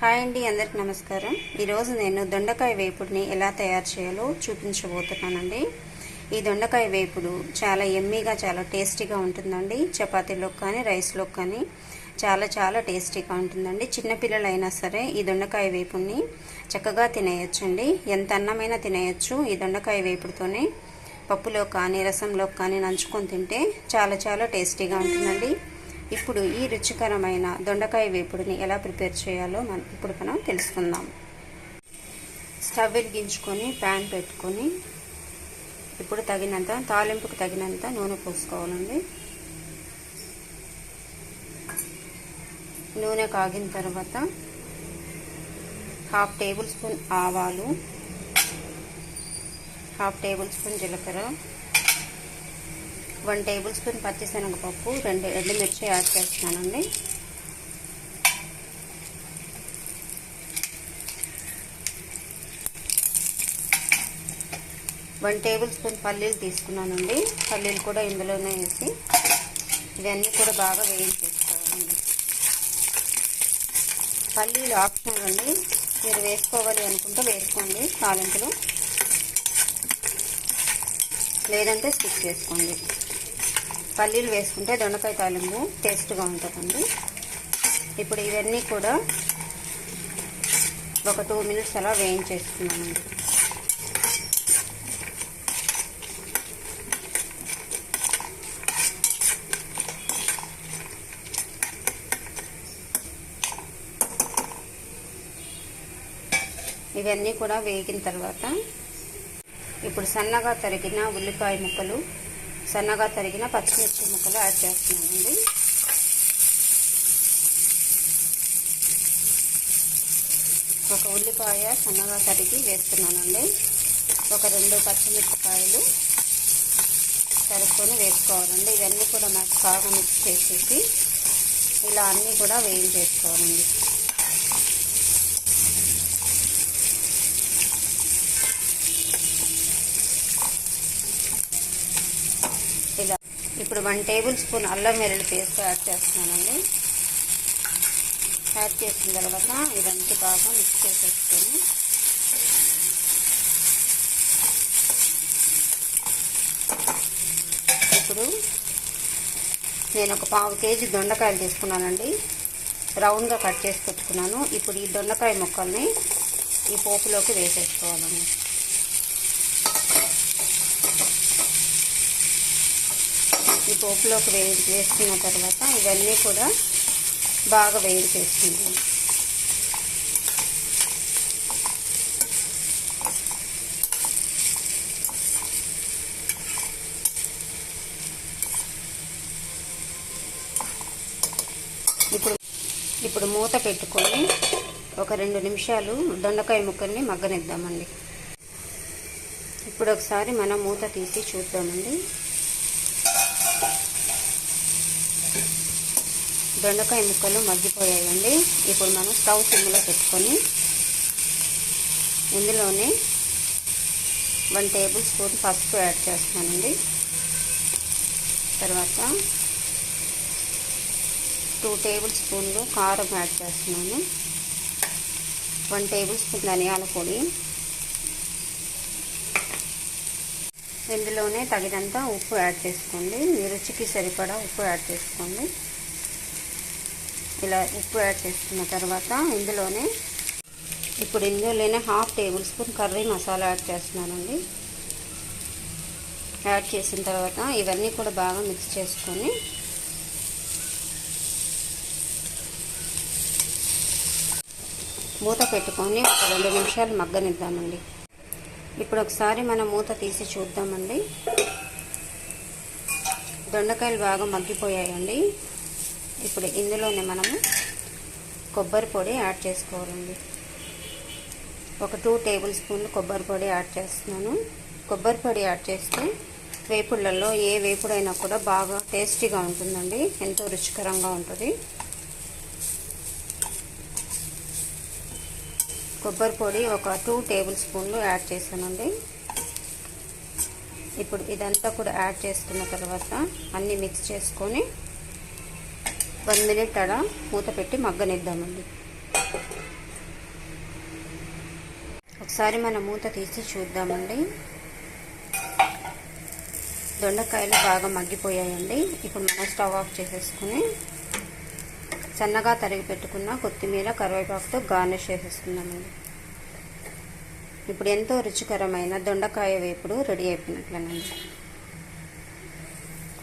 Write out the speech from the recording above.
Hi అండి అందరికి నమస్కారం. ఈరోజు నేను దొండకాయ వేపుడిని ఎలా తయారు చేయాలో చూపించబోతున్నానండి. ఈ దొండకాయ వేపుడు చాలా ఎమ్మీగా చాలా టేస్టీగా ఉంటుందండి. చపాతీలో కానీ రైస్లో కానీ చాలా చాలా టేస్టీగా ఉంటుందండి. చిన్నపిల్లలైనా సరే ఈ దొండకాయ వేపుడిని చక్కగా తినేయచ్చండి. ఎంత అన్నమైనా తినేయచ్చు. ఈ దొండకాయ వేపుడుతోనే పప్పులో కానీ రసంలో కానీ నంచుకొని తింటే చాలా చాలా టేస్టీగా ఉంటుందండి. ఇప్పుడు ఈ రుచికరమైన దొండకాయ వేపుడిని ఎలా ప్రిపేర్ చేయాలో మనం ఇప్పుడు మనం తెలుసుకుందాం. స్టవ్ వెలిగించుకొని ప్యాన్ పెట్టుకొని ఇప్పుడు తగినంత తాలింపుకు తగినంత నూనె పోసుకోవాలండి. నూనె కాగిన తర్వాత హాఫ్ టేబుల్ స్పూన్ ఆవాలు హాఫ్ టేబుల్ స్పూన్ జీలకర్ర వన్ టేబుల్ స్పూన్ పచ్చిశనగపప్పు రెండు ఎండుమిర్చి యాడ్ చేస్తున్నానండి. వన్ టేబుల్ స్పూన్ పల్లీలు తీసుకున్నానండి. పల్లీలు కూడా ఇందులోనే వేసి ఇవన్నీ కూడా బాగా వేయించేసుకోవాలండి పల్లీలు ఆప్షనల్ అండి. మీరు వేసుకోవాలి అనుకుంటే వేసుకోండి తాలింపులు. లేదంటే స్టిక్ చేసుకోండి. పల్లీలు వేసుకుంటే దొండకాయ తాలింపు టేస్ట్గా ఉంటుందండి. ఇప్పుడు ఇవన్నీ కూడా ఒక టూ మినిట్స్ అలా వేయించేసుకున్నామండి ఇవన్నీ కూడా వేగిన తర్వాత ఇప్పుడు సన్నగా తరిగిన ఉల్లిపాయ ముక్కలు సన్నగా తరిగిన పచ్చిమిర్చి ముక్కలు యాడ్ చేస్తున్నానండి. ఒక ఉల్లిపాయ సన్నగా తరిగి వేస్తున్నానండి. ఒక రెండు పచ్చిమిరపకాయలు తరుక్కొని వేసుకోవాలండి. ఇవన్నీ కూడా నాకు బాగా మిక్స్ చేసేసి ఇలా అన్నీ కూడా వేయించేసుకోవాలండి ఇలా ఇప్పుడు వన్ టేబుల్ స్పూన్ అల్లం వెల్లుల్లి పేస్ట్ యాడ్ చేస్తున్నానండి. యాడ్ చేసిన తర్వాత ఇదంతా బాగా మిక్స్ చేసేసుకొని ఇప్పుడు నేను ఒక పావు కేజీ దొండకాయలు తీసుకున్నానండి. రౌండ్గా కట్ చేసి పెట్టుకున్నాను. ఇప్పుడు ఈ దొండకాయ ముక్కల్ని ఈ పోపులోకి వేసేసుకోవాలండి. ఈ పోపులోకి వే వేసుకున్న తర్వాత ఇవన్నీ కూడా బాగా వేడి చేసుకుంటాం ఇప్పుడు ఇప్పుడు మూత పెట్టుకొని ఒక రెండు నిమిషాలు దొండకాయ ముక్కల్ని మగ్గనిద్దామండి. ఇప్పుడు ఒకసారి మనం మూత తీసి చూద్దామండి. దొండకాయ ముక్కలు మగ్గిపోయాయండి. ఇప్పుడు మనం స్టవ్ సిమ్లో పెట్టుకొని ఇందులోనే వన్ టేబుల్ స్పూన్ పసుపు యాడ్ చేస్తున్నానండి. తర్వాత టూ టేబుల్ స్పూన్లు కారం యాడ్ చేస్తున్నాను. వన్ టేబుల్ స్పూన్ ధనియాల పొడి. ఇందులోనే తగినంత ఉప్పు యాడ్ చేసుకోండి. మీ రుచికి సరిపడా ఉప్పు యాడ్ చేసుకోండి. ఇలా ఉప్పు యాడ్ చేసుకున్న తర్వాత ఇందులోనే ఇప్పుడు ఇందులోనే half tablespoon curry masala add చేస్తున్నానండి. యాడ్ చేసిన తర్వాత ఇవన్నీ కూడా బాగా మిక్స్ చేసుకొని మూత పెట్టుకొని ఒక రెండు నిమిషాలు మగ్గనిద్దామండి. ఇప్పుడు ఒకసారి మనం మూత తీసి చూద్దామండి. దొండకాయలు బాగా మగ్గిపోయాయండి. ఇప్పుడు ఇందులోనే మనము కొబ్బరి పొడి యాడ్ చేసుకోవాలండి. ఒక టూ టేబుల్ స్పూన్లు కొబ్బరి పొడి యాడ్ చేస్తున్నాను. కొబ్బరి పొడి యాడ్ చేస్తే వేపుళ్ళల్లో ఏ వేపుడైనా కూడా బాగా టేస్టీగా ఉంటుందండి. ఎంతో రుచికరంగా ఉంటుంది. కొబ్బరి పొడి ఒక టూ టేబుల్ స్పూన్లు యాడ్ చేశానండి. ఇప్పుడు ఇదంతా కూడా యాడ్ చేసుకున్న తర్వాత అన్నీ మిక్స్ చేసుకొని వన్ మినిట్ అలా మూత పెట్టి మగ్గనిద్దామండి. ఒకసారి మన మూత తీసి చూద్దామండి. దొండకాయలు బాగా మగ్గిపోయాయండి. ఇప్పుడు మనం స్టవ్ ఆఫ్ చేసేసుకుని సన్నగా తరిగి పెట్టుకున్న కొత్తిమీర కరివేపాకుతో గార్నిష్ చేసేసుకుందామండి. ఇప్పుడు ఎంతో రుచికరమైన దొండకాయ వేపుడు రెడీ అయిపోయినట్లేనండి.